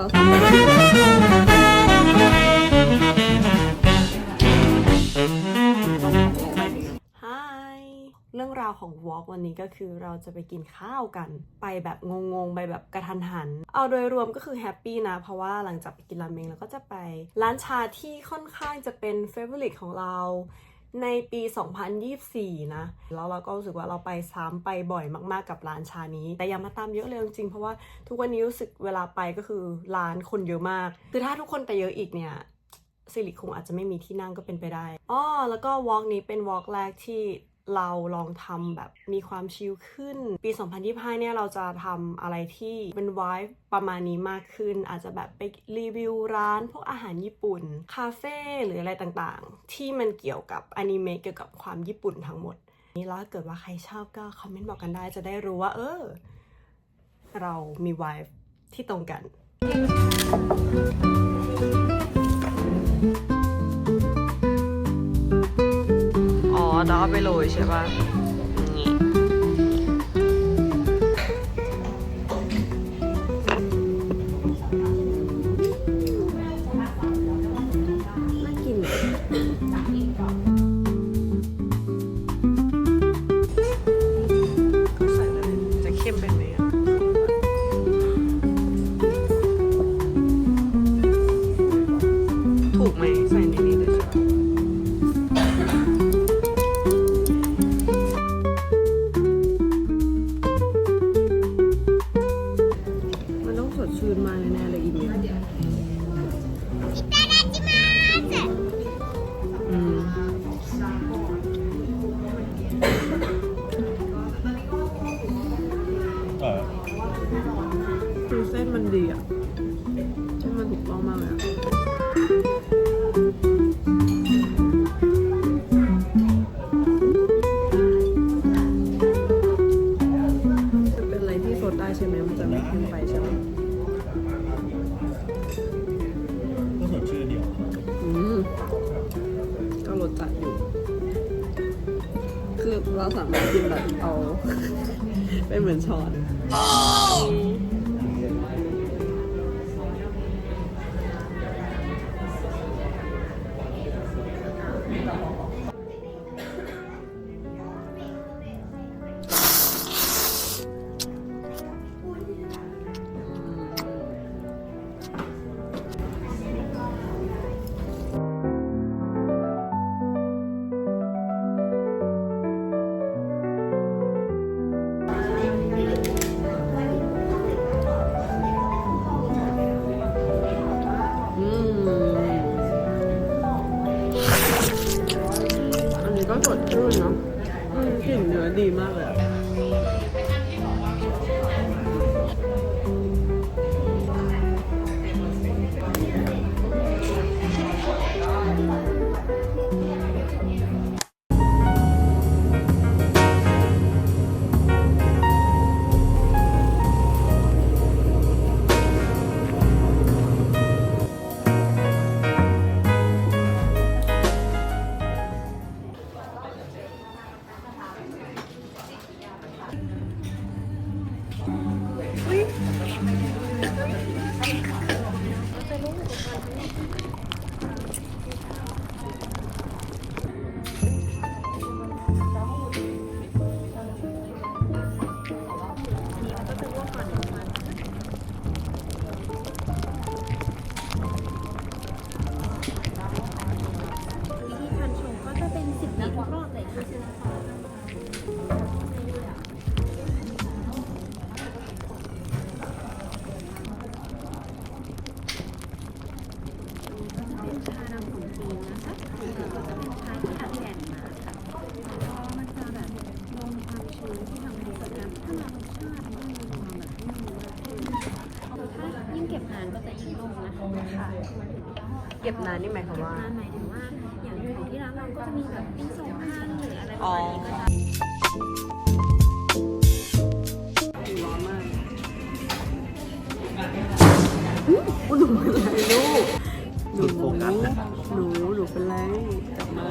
ฮายเรื่องราวของวอล์กวันนี้ก็คือเราจะไปกินข้าวกัน ไปแบบงงๆ ไปแบบกระทันหัน เอาโดยรวมก็คือแฮปปี้นะ เพราะว่าหลังจากไปกินราเมงแล้วก็จะไป ร้านชาที่ค่อนข้างจะเป็นเฟเวอร์ลิตของเรา ในปี 2024 นะ แล้วเราก็รู้สึกว่าเราไปซ้ำไปบ่อยมากๆกับร้านชานี้ แต่อย่ามาตามเยอะเลยจริงๆ เพราะว่าทุกวันนี้รู้สึกเวลาไปก็คือร้านคนเยอะมาก คือถ้าทุกคนไปเยอะอีกเนี่ยสิริคงอาจจะไม่มีที่นั่งก็เป็นไปได้อ้อแล้วก็วอล์กนี้เป็นวอล์กแรกที่ เราลองทำแบบมีความชิลขึ้น ปี 2025 เนี่ยเราจะทำอะไรที่เป็นวายประมาณนี้มากขึ้น อาจจะแบบไปรีวิวร้าน พวกอาหารญี่ปุ่น คาเฟ่หรืออะไรต่างๆ ที่มันเกี่ยวกับอนิเมะเกี่ยวกับความญี่ปุ่นทั้งหมด นี่แล้วถ้าเกิดว่าใครชอบก็คอมเมนต์บอกกันได้จะได้รู้ว่า เออ เรามีวายที่ตรงกัน อ๋อดอไปโรยใช่ปะ คือเส้นมันดีอะเส้นมันถูกต้องมากเลยอะเป็นอะไรที่สดได้ใช่ไหมมันจะไม่ขึ้นไปใช่ไหม คือเราสามารถกินแบบเอา เป็นเหมือนช้อนอ ก็บนานนี่หมายความว่านานหมายถึงว่าอย่างของที่ร้านเราก็จะมีแบบปิ้งสองพันหรืออะไรประอ๋อมาณนี้ก็จะร้อนมากอุ๊ยหนูเป็นไรลูกหนูหลุดโฟกัสนะหนูหนูเป็นไรกลับมา